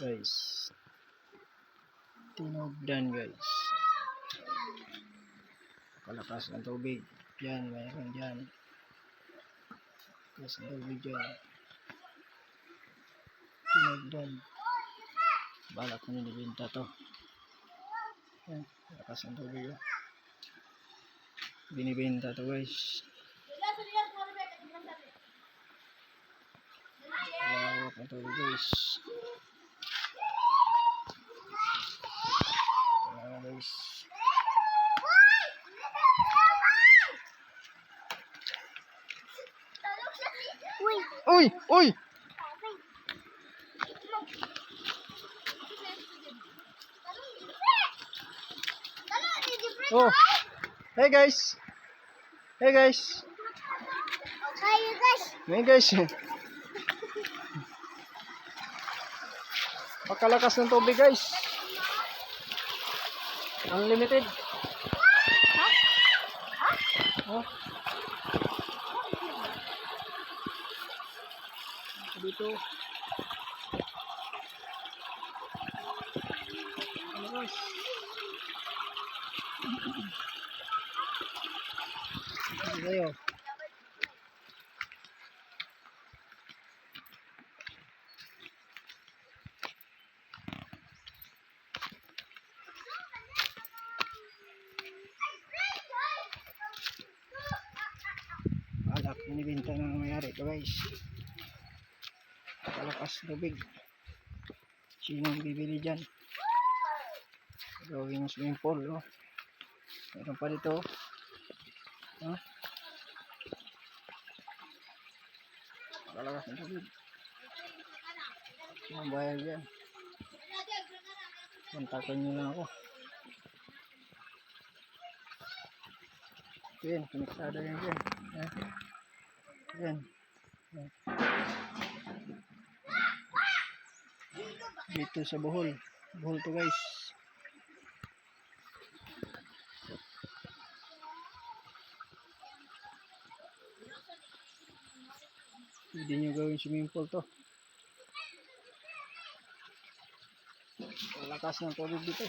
Guys. Tinugdan guys. Palakas ng tubig. Yan, mayroon dyan. Palakas ng tubig dyan. Tinugdan. Balak ko nilibinta to. Yan, palakas ng tubig. Oh. Binibenta to guys. Lawak ng tubig guys. Ayan guys. Uy! Uy! Uy! Oh! Hey guys! Hey guys! Kayo guys! Hey guys! Pakalakas ng tubig guys! Unlimited! Oh. Dito. Ano guys? Ano kayo? Alak, binibinta na ito guys. Palakas tubig. Sino ang bibili dyan? Gawing swimming pool, oh. Meron pa dito. Oh. Palakas ng tubig. Sino ang bayad dyan? Kontakin nyo lang ako. Yan, kiniksada yan dyan. Yan. Yan. Yan. Dito sa Bohol. Bohol to guys. Pwede nyo gawin swimming pool to. Malakas ng tubig dito.